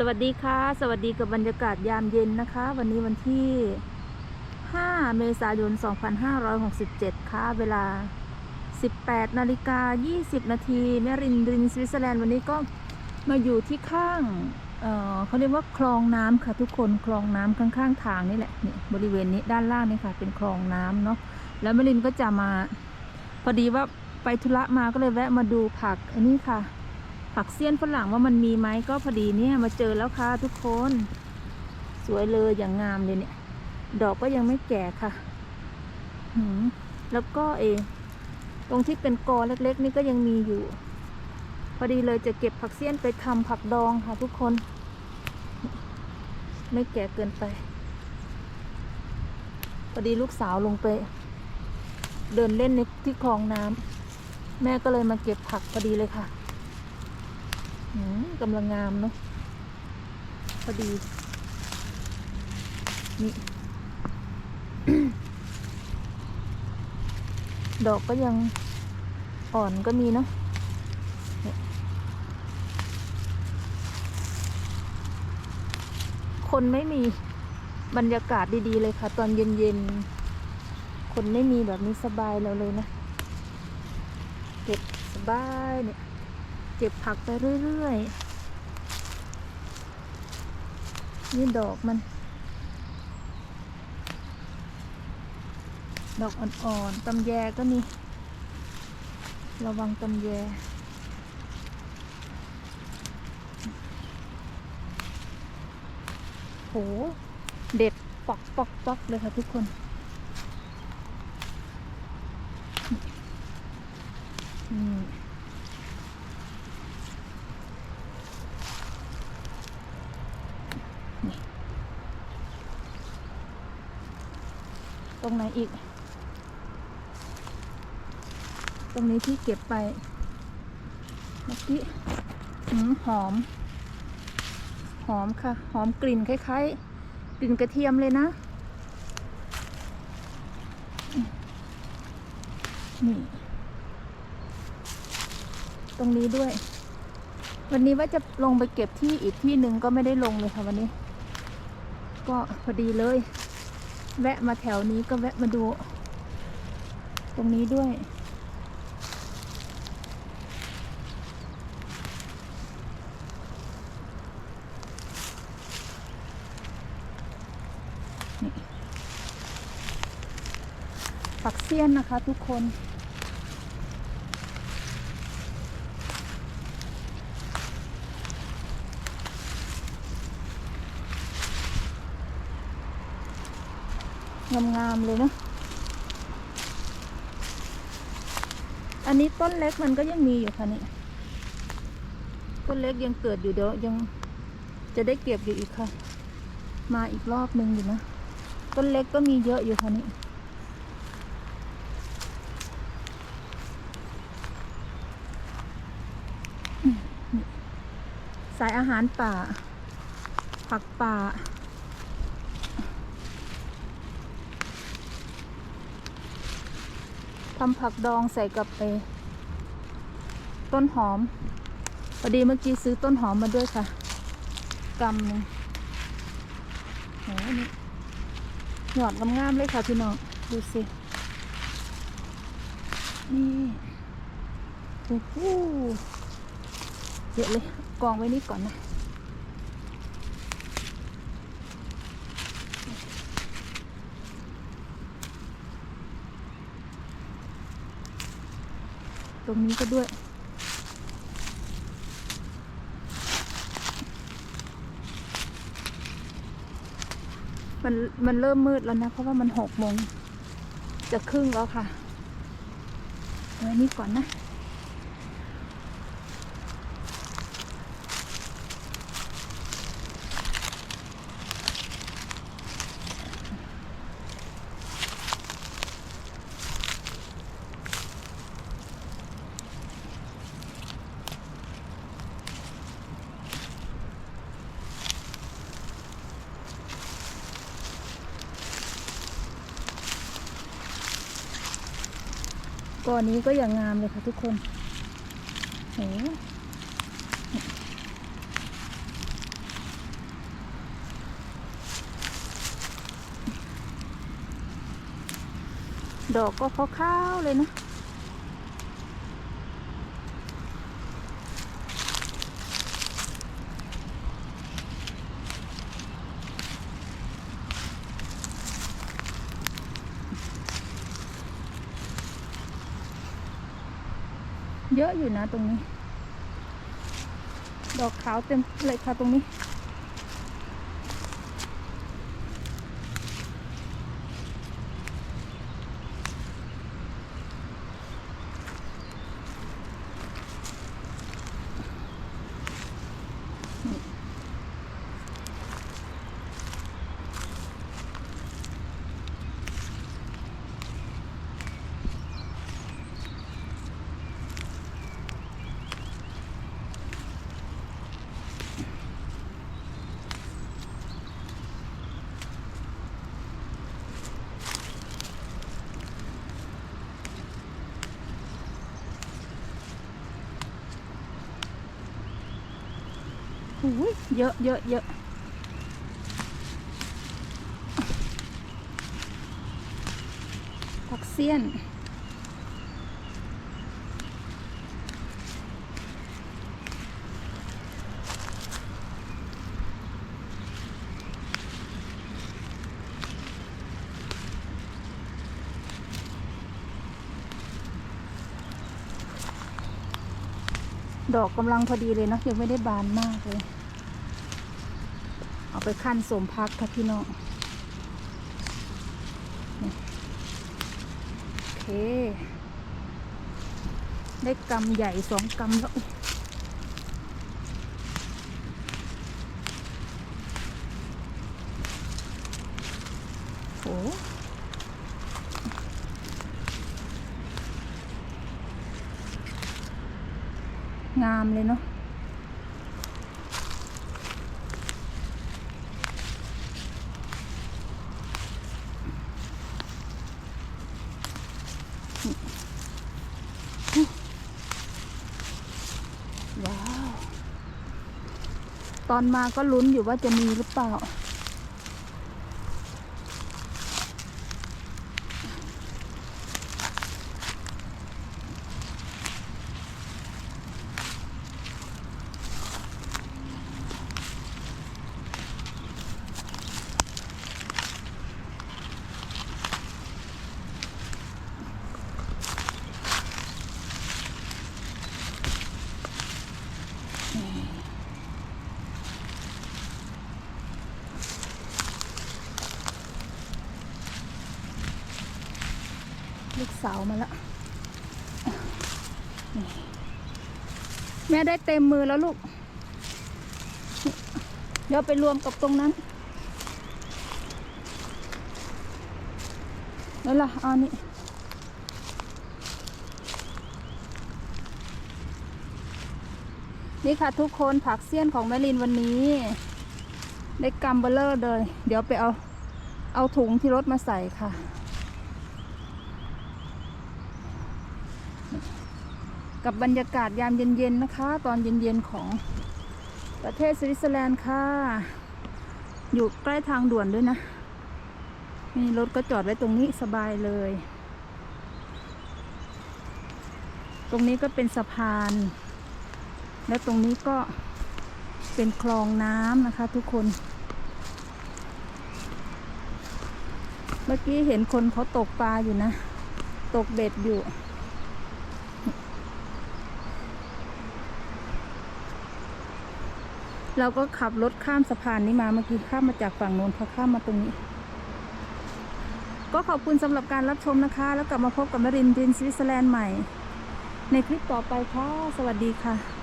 สวัสดีค่ะ สวัสดีกับบรรยากาศยามเย็นนะคะ วันนี้วันที่ 5 เมษายน 2567 ค่ะ เวลา 18 นาฬิกา 20 นาทีแมรินรินสวิตเซอร์แลนด์วันนี้ก็มาอยู่ที่ข้างเเขาเรียกว่าคลองน้ำค่ะทุกคนคลองน้ำข้างๆทางนี่แหละนี่บริเวณนี้ด้านล่างนี่ค่ะ เป็นคลองน้ำเนาะแล้วแมรินก็จะมา พอดีว่าไปธุระมาก็เลยแวะมาดูผักอันนี้ค่ะ ผักเสี้ยนฝรั่งว่ามันมีไหมก็พอดีเนี่ยมาเจอแล้วค่ะทุกคน สวยเลยอย่างงามเลยเนี่ย ดอกก็ยังไม่แก่ค่ะแล้วก็เองตรงที่เป็นกอเล็กๆ นี่ก็ยังมีอยู่ พอดีเลยจะเก็บผักเสี้ยนไปทำผักดองค่ะทุกคน ไม่แก่เกินไป พอดีลูกสาวลงไป เดินเล่นในที่คลองน้ำแม่ก็เลยมาเก็บผักพอดีเลยค่ะ กำลังงามเนาะพอดี นี่ ดอกก็ยังอ่อนก็มีเนาะคนไม่มีบรรยากาศดีๆเลยค่ะ ตอนเย็นๆ คนไม่มีแบบนี้สบายเราเลยนะ เก็บสบายเนี่ย เก็บผักไปเรื่อยๆนี่ดอกมัน ดอกอ่อนๆตำแยก็มี ระวังตำแยโหเด็ดปอกปอกปอกเลยค่ะทุกคน อืม ต รงไหนอีก ตรงนี้ที่เก็บไปเมื่อกี้หืมหอม หอมค่ะ หอมกลิ่นคล้ายๆ กลิ่นกระเทียมเลยนะ นี่ ตรงนี้ด้วย วันนี้ว่าจะลงไปเก็บที่อีกที่หนึ่งก็ไม่ได้ลงเลยค่ะวันนี้ ก็พอดีเลย แวะมาแถวนี้ก็แวะมาดู ตรงนี้ด้วย ฝักเซียนนะคะทุกคน งามๆเลยเนาะอันนี้ต้นเล็กมันก็ยังมีอยู่ค่ะนี่ต้นเล็กยังเกิดอยู่เดี๋ยวยังจะได้เก็บอยู่อีกค่ะ มาอีกรอบหนึ่งอยู่นะ ต้นเล็กก็มีเยอะอยู่ค่ะนี่สายอาหารป่า ผักป่า ทำผักดองใส่กับไปต้นหอมพอดีเมื่อกี้ซื้อต้นหอมมาด้วยค่ะกำหนึ่งโหนี่หยอดงามๆเลยค่ะพี่น้องดูสิ นี่โอ้โหเยอะเลยกองไว้นี่ก่อนนะ ตรงนี้ก็ด้วย มันมันเริ่มมืดแล้วนะ เพราะว่ามันหกโมงจะครึ่งแล้วค่ะไว้นี่ก่อนนะ กอนนี้ก็อย่างงามเลยค่ะทุกคนโอดอกก็ขาวๆเลยนะ เยอะอยู่นะตรงนี้ ดอกขาวเต็มเลยค่ะตรงนี้ หูย เยอะเยอะเยอะผักเสี้ยน ดอกกำลังพอดีเลยเนะยังไม่ได้บานมากเลย ไปขั้นสมพักค่ะพี่น้องโอเค ได้กำใหญ่สองกำแล้วโอุ๊ยโหงามเลยเนาะ ว้าว ตอนมาก็ลุ้นอยู่ว่าจะมีหรือเปล่า ลูกสาวมาแล้ว แม่ได้เต็มมือแล้วลูก เดี๋ยวไปรวมกับตรงนั้นนั่นล่ะเอานี่นี่ค่ะทุกคนผักเสี้ยนของแม่ลินวันนี้ ได้กำเบลเลอร์เลย เดี๋ยวไปเอา เอาถุงที่รถมาใส่ค่ะ กับบรรยากาศยามเย็นๆนะคะ ตอนเย็นๆของประเทศสวิตเซอร์แลนด์ค่ะ อยู่ใกล้ทางด่วนด้วยนะนี่รถก็จอดไว้ตรงนี้สบายเลย ตรงนี้ก็เป็นสะพาน และตรงนี้ก็เป็นคลองน้ำนะคะทุกคน เมื่อกี้เห็นคนเขาตกปลาอยู่นะ ตกเบ็ดอยู่ เราก็ขับรถข้ามสะพานนี้มาเมื่อกี้ข้ามมาจากฝั่งโน้นพอข้ามมาตรงนี้ ก็ขอบคุณสำหรับการรับชมนะคะ แล้วกลับมาพบกับมรินร์ดินสวิตเซอร์แลนด์ใหม่ ในคลิปต่อไปค่ะ สวัสดีค่ะ